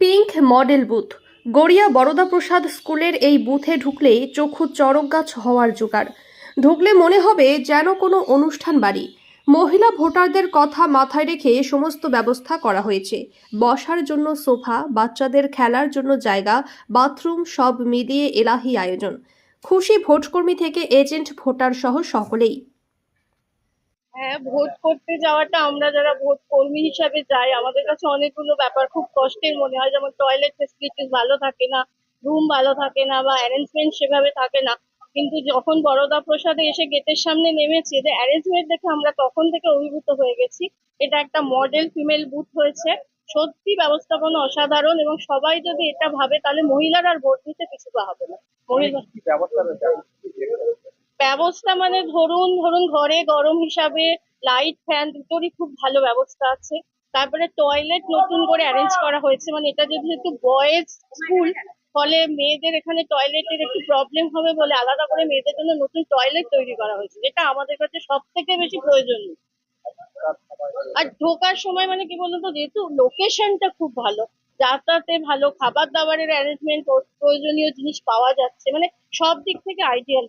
Pink model booth. Garia বরদাপ্রসাদ স্কুলের এই বুথে ঢুকলেই চক্ষু চড়ক গাছ হওয়ার জোগাড়। ঢুকলে মনে হবে যেন কোনো অনুষ্ঠান বাড়ি। মহিলা ভোটারদের কথা মাথায় রেখে সমস্ত ব্যবস্থা করা হয়েছে। বসার জন্য সোফা, বাচ্চাদের খেলার জন্য জায়গা, বাথরুম সব মিলিয়ে এলাহি আয়োজন। খুশি ভোটকর্মী থেকে এজেন্ট ভোটার সহ সকলেই। হ্যাঁ ভোট করতে যাওয়াটা আমরা যারা ভোট কর্মী হিসাবে যাই, আমাদের কাছে অনেকগুলো ব্যাপার খুব কষ্টের মনে হয়। যেমন টয়লেট ফেসিলিটিস ভালো থাকে না রুম ভালো থাকে না বা অ্যারেঞ্জমেন্ট সেভাবে থাকে না। কিন্তু যখন বরদা প্রসাদে এসে গেটের সামনে নেমেছি, যে অ্যারেঞ্জমেন্ট দেখে আমরা তখন থেকে অভিভূত হয়ে গেছি। এটা একটা মডেল ফিমেল বুথ হয়েছে। সত্যি ব্যবস্থাপনা অসাধারণ এবং সবাই যদি এটা ভাবে, তাহলে মহিলারা আর ভোট দিতে পিছু হবে না। মহিলা ব্যবস্থা মানে ধরুন ধরুন ঘরে গরম হিসাবে লাইট ফ্যান দুটোরই খুব ভালো ব্যবস্থা আছে। তারপরে টয়লেট নতুন করে অ্যারেঞ্জ করা হয়েছে মানে এটা যেহেতু বয়েজ স্কুল ফলে মেয়েদের এখানে টয়লেটের একটু প্রবলেম হবে বলে আলাদা করে মেয়েদের জন্য নতুন টয়লেট তৈরি করা হয়েছে, যেটা আমাদের কাছে সব থেকে বেশি প্রয়োজনীয়। আর ঢোকার সময় মানে কি বলতো যেহেতু লোকেশনটা খুব ভালো, যাতায়াতে ভালো, খাবার দাবারের অ্যারেঞ্জমেন্ট প্রয়োজনীয় জিনিস পাওয়া যাচ্ছে মানে সব দিক থেকে আইডিয়াল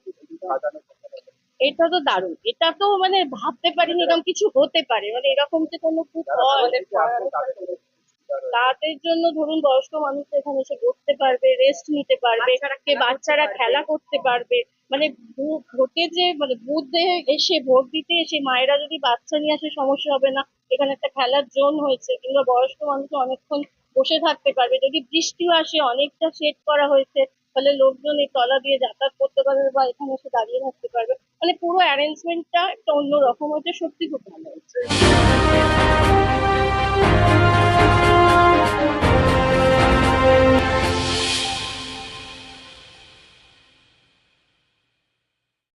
এটা তো দারুণ। এটা তো মানে ভাবতে পারিনি এরকম কিছু হতে পারে। মানে এরকম যে কোনো খুব তাদের জন্য ধরুন বয়স্ক মানুষ এখানে এসে বসতে পারবে রেস্ট নিতে পারবে বাচ্চারা খেলা করতে পারবে। মানে ভোটে যে মানে বুথে এসে ভোট দিতে এসে মায়েরা যদি বাচ্চা নিয়ে আসে সমস্যা হবে না। এখানে একটা খেলার জোন হয়েছে কিংবা বয়স্ক মানুষ অনেকক্ষণ বসে থাকতে পারবে। যদি বৃষ্টিও আসে অনেকটা সেট করা হয়েছে ফলে লোকজন এই তলা দিয়ে যাতায়াত করতে পারবে বা এখানে এসে দাঁড়িয়ে থাকতে পারবে। মানে পুরো অ্যারেঞ্জমেন্টটা একটা অন্যরকম হয়েছে, সত্যি খুব ভালো হয়েছে।